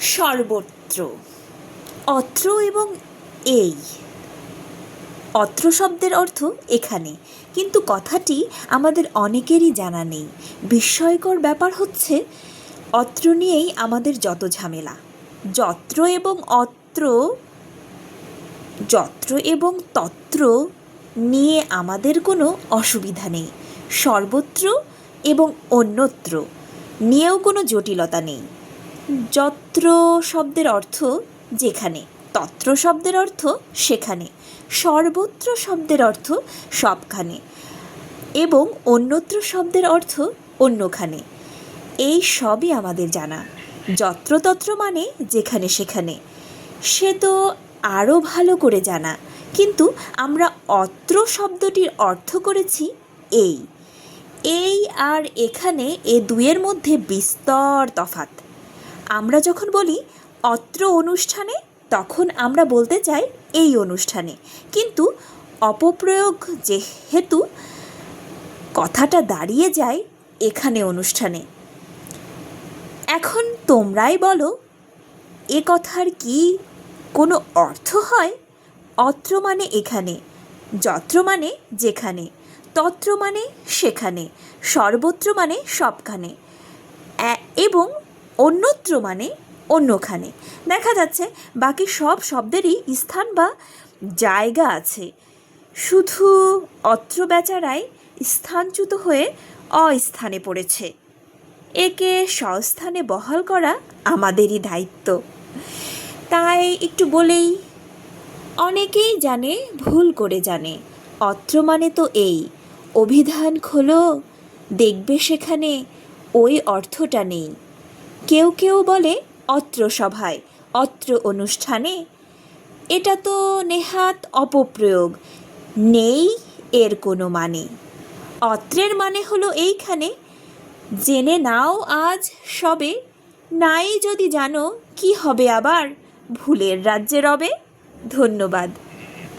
সর্বত্র। অত্র এবং এই। অত্র শব্দের অর্থ এখানে, কিন্তু কথাটি আমাদের অনেকেরই জানা নেই। বিস্ময়কর ব্যাপার হচ্ছে, অত্র নিয়েই আমাদের যত ঝামেলা। যত্র এবং অত্র, যত্র এবং তত্র নিয়ে আমাদের কোনো অসুবিধা নেই। সর্বত্র এবং অন্যত্র নিয়েও কোনো জটিলতা নেই। যত্র শব্দের অর্থ যেখানে, তত্র শব্দের অর্থ সেখানে, সর্বত্র শব্দের অর্থ সবখানে, এবং অন্যত্র শব্দের অর্থ অন্যখানে। এই সবই আমাদের জানা। যত্রতত্র মানে যেখানে সেখানে। সে তো আরও ভালো করে জানা, কিন্তু আমরা অত্র শব্দটির অর্থ করেছি এই। এই আর এখানে এ দুয়ের মধ্যে বিস্তর তফাত আমরা যখন বলি অত্র অনুষ্ঠানে, তখন আমরা বলতে চাই এই অনুষ্ঠানে। কিন্তু অপপ্রয়োগ যেহেতু, কথাটা দাঁড়িয়ে যায় এখানে অনুষ্ঠানে। এখন তোমরাই বলো, এ কথার কি কোনো অর্থ হয়? অত্র মানে এখানে, যত্র মানে যেখানে, তত্র মানে সেখানে, সর্বত্র মানে সবখানে। এবং অন্যত্র মানে অন্যখানে। দেখা যাচ্ছে বাকি সব শব্দেরই স্থান বা জায়গা আছে। শুধু অত্র বেচারায় স্থানচ্যুত হয়ে অস্থানে পড়েছে। একে স্বস্থানে বহাল করা আমাদেরই দায়িত্ব। তাই একটু বলেই, অনেকেই জানে, ভুল করে জানে। অত্র মানে তো এই, অভিধান খোলো, দেখবে সেখানে ওই অর্থটা নেই। কেউ কেউ বলে অত্র সভায়, অত্র অনুষ্ঠানে। এটা তো নেহাত অপপ্রয়োগ। নেই এর কোনো মানে। অত্রের মানে হলো এইখানে, জেনে নাও আজ সবে, নাই যদি জানো কি হবে আবার, ভুলের রাজ্যে রবে। ধন্যবাদ।